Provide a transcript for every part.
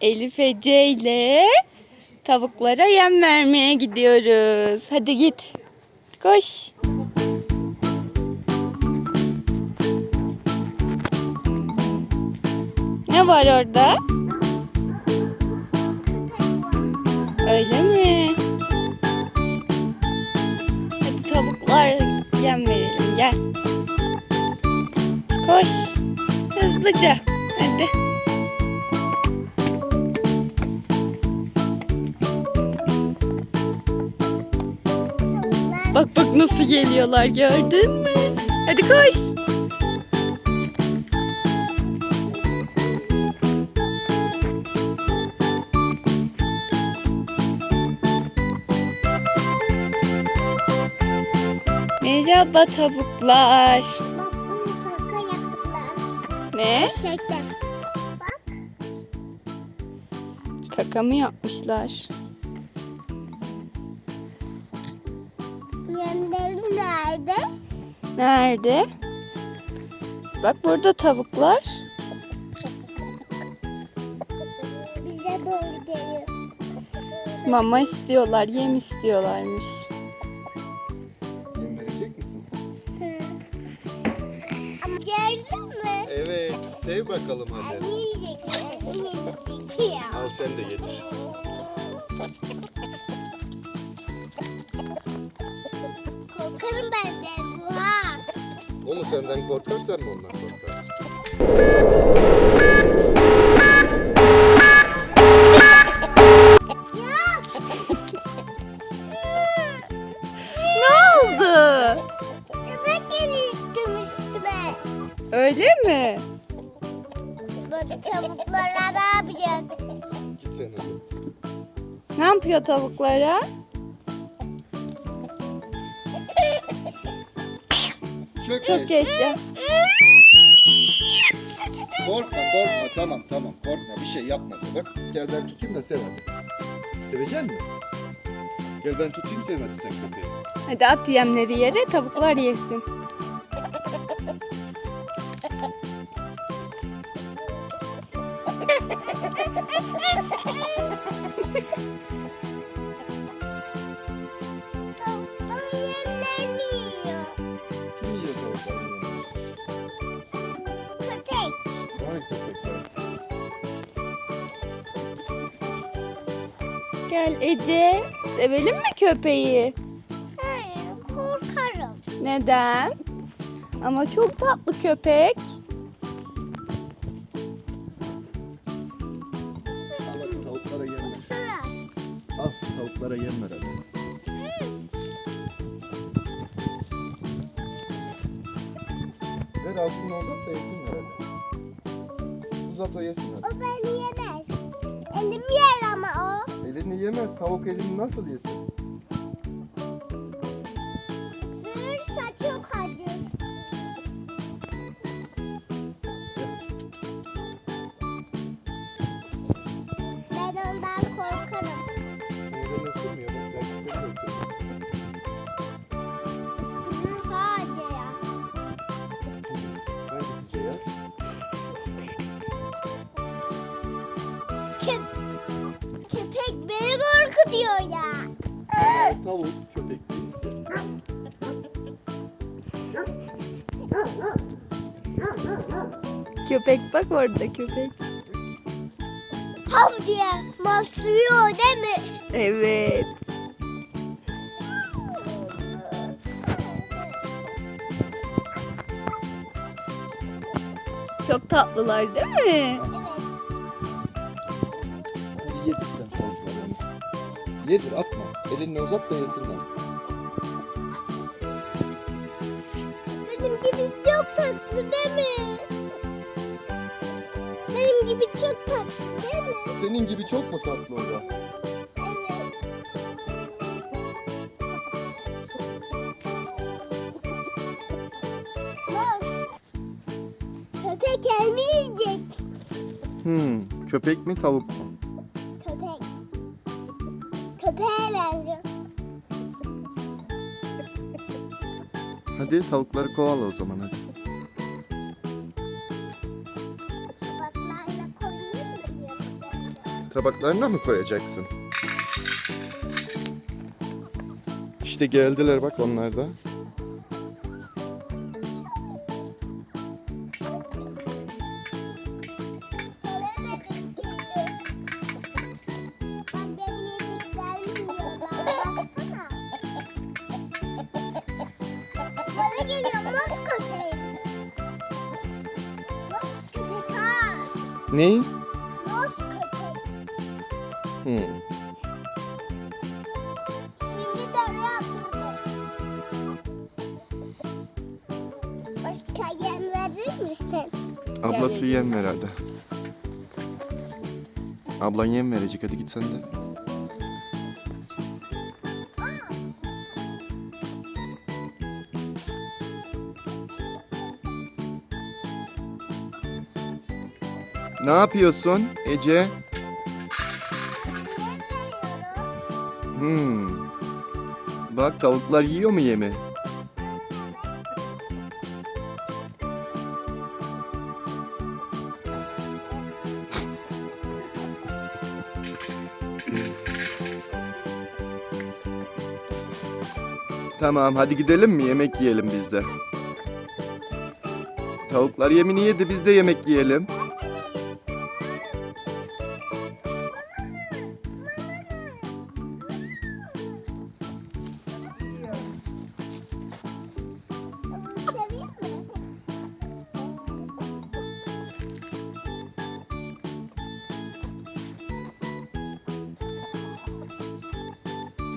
Elif Ece ile tavuklara yem vermeye gidiyoruz. Hadi git. Koş. Ne var orada? Öyle mi? Hadi tavuklar yem verelim gel. Koş. Hızlıca. Hadi. Bak bak nasıl geliyorlar gördün mü? Hadi koş. Merhaba tavuklar. Bak bunu kaka yaptılar. Ne? Şeker. Bak. Kaka mı yapmışlar? Nerede? Bak burada tavuklar. Bize doğru geliyor. Mama istiyorlar, yem istiyorlarmış. Yem verecek misin? Hı. Ama gördün mü? Evet. Sev bakalım hadi. Ben yiyecek. Ben yiyecek ya. Al sen de getir. Korkarım. O mu senden korkar sen mi ondan korkarsın? Ne oldu? Köpek geliyor üstüme üstüme. Öyle mi? Bu tavuklara ne yapacak? Git sen hadi. Ne yapıyor tavuklara? Çok geç. yaşa. Korkma korkma tamam tamam korkma bir şey yapma. Bak gel ben tutayım da sev hadi. Sevecek misin? Gel ben tutayım sev hadi sen köpeği. Hadi at yemleri yere tavuklar yesin. Gel Ece. Sevelim mi köpeği? Hayır korkarım. Neden? Ama çok tatlı köpek. Al tavuklara. Sıra. Al tavuklara ver hadi. Ver al şunu uzat da yesinler hadi. Uzat o yesin hadi. O beni yemez. Elim yer ama o. Elini yemez. Tavuk elini nasıl yesin? Durursa korkutuyor ya. Aa, Tavuk, köpek. Köpek bak orada köpek. Hav diye maslıyor değil mi? Evet. Çok tatlılar değil mi? Yedir atma. Elini uzat da yesinler. Benim gibi çok tatlı değil mi? Benim gibi çok tatlı değil mi? Senin gibi çok mu tatlı o da? Köpek elmi yiyecek. Hmm, köpek mi tavuk mu? Köpeğe benziyor. Hadi tavukları kovala o zaman hadi. Tabaklarla koyayım mı? yanına? Tabaklarına mı koyacaksın? İşte geldiler bak onlar da. Ney? Köpek. Hmm. Şimdi de. Başka yem verir misin? Ablası yem ver hadi. Ablan yem verecek hadi git sen de. Ne yapıyorsun Ece? Hmm. Bak tavuklar yiyor mu yemi? Tamam hadi gidelim mi yemek yiyelim biz de. Tavuklar yemini yedi biz de yemek yiyelim.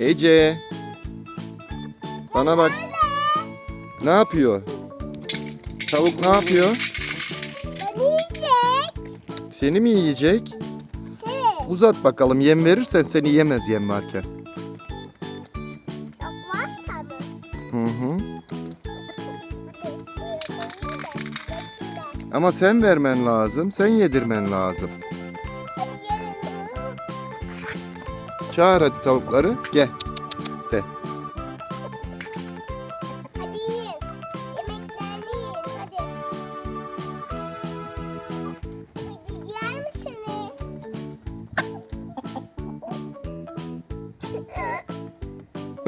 Ece. Bana bak. Ne yapıyor? Tavuk ne yapıyor? Seni mi yiyecek? Uzat bakalım yem verirsen seni yemez yem varken. Çok varsa mı? Hı hı. Ama sen vermen lazım. Sen yedirmen lazım. Çağır hadi tavukları. Gel.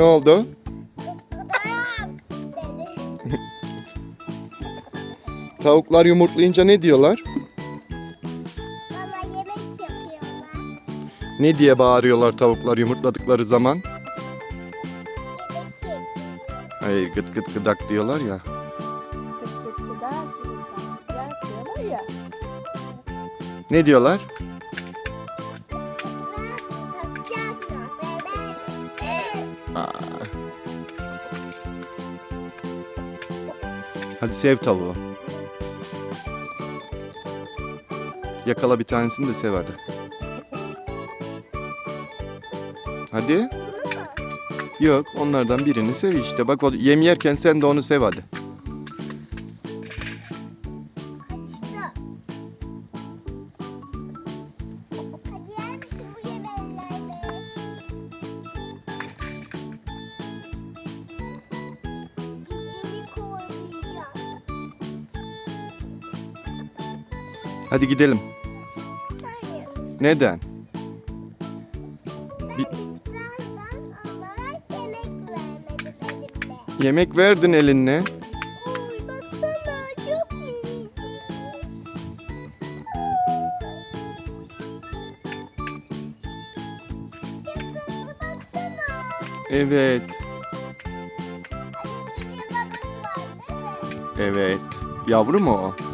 Ne oldu? Tavuklar yumurtlayınca ne diyorlar? Bana yemek yapıyorlar. Ne diye bağırıyorlar tavuklar yumurtladıkları zaman? Yemek yiyin. Hayır gıt gıt gıdak diyorlar ya. Tık tık gıdak yumurta. Yapıyorlar ya. Ne diyorlar? Sev tavuğu. Yakala bir tanesini de sev hadi. Hadi. Yok onlardan birini sev işte. Bak o yem yerken sen de onu sev hadi. Hadi gidelim. Neden? Yemek verdin baksana. Evet. Evet. Yavru mu o?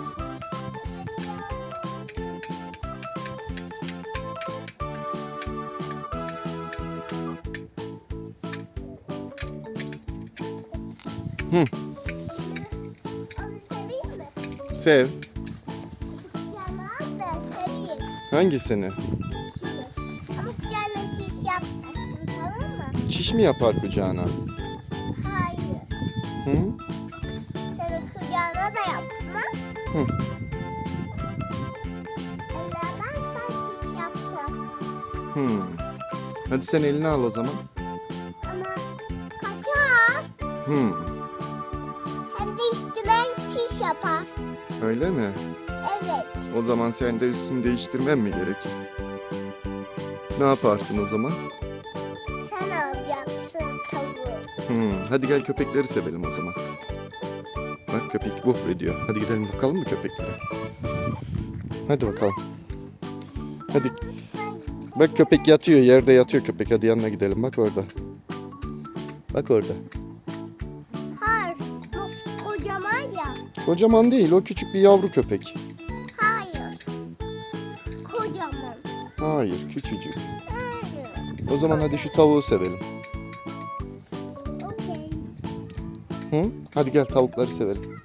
Onu seveyim mi? Sev. Yalan da seveyim. Hangisini? Şunu. Ama canım çiş yapmasın tamam mı? Çiş mi yapar kucağına? Hayır. Hı? Senin kucağına da yapmaz. Hı. Ellerden sen çiş yapmaz. Hmm. Hadi sen elini al o zaman. Ama kaçar. Hmm. Öyle mi? Evet. O zaman sen de üstünü değiştirmen mi gerek? Ne yaparsın o zaman? Sen alacaksın tavuğu. Hmm, hadi gel köpekleri sevelim o zaman. Bak köpek vuf ediyor. Hadi gidelim bakalım mı köpeklere? Hadi bakalım. Hadi. Bak köpek yatıyor. Yerde yatıyor köpek. Hadi yanına gidelim. Bak orada. Bak orada. Kocaman değil. O küçük bir yavru köpek. Hayır. Kocaman. Hayır. Küçücük. Hayır. O zaman hadi şu tavuğu sevelim. Okey. Hı? Hadi gel tavukları sevelim.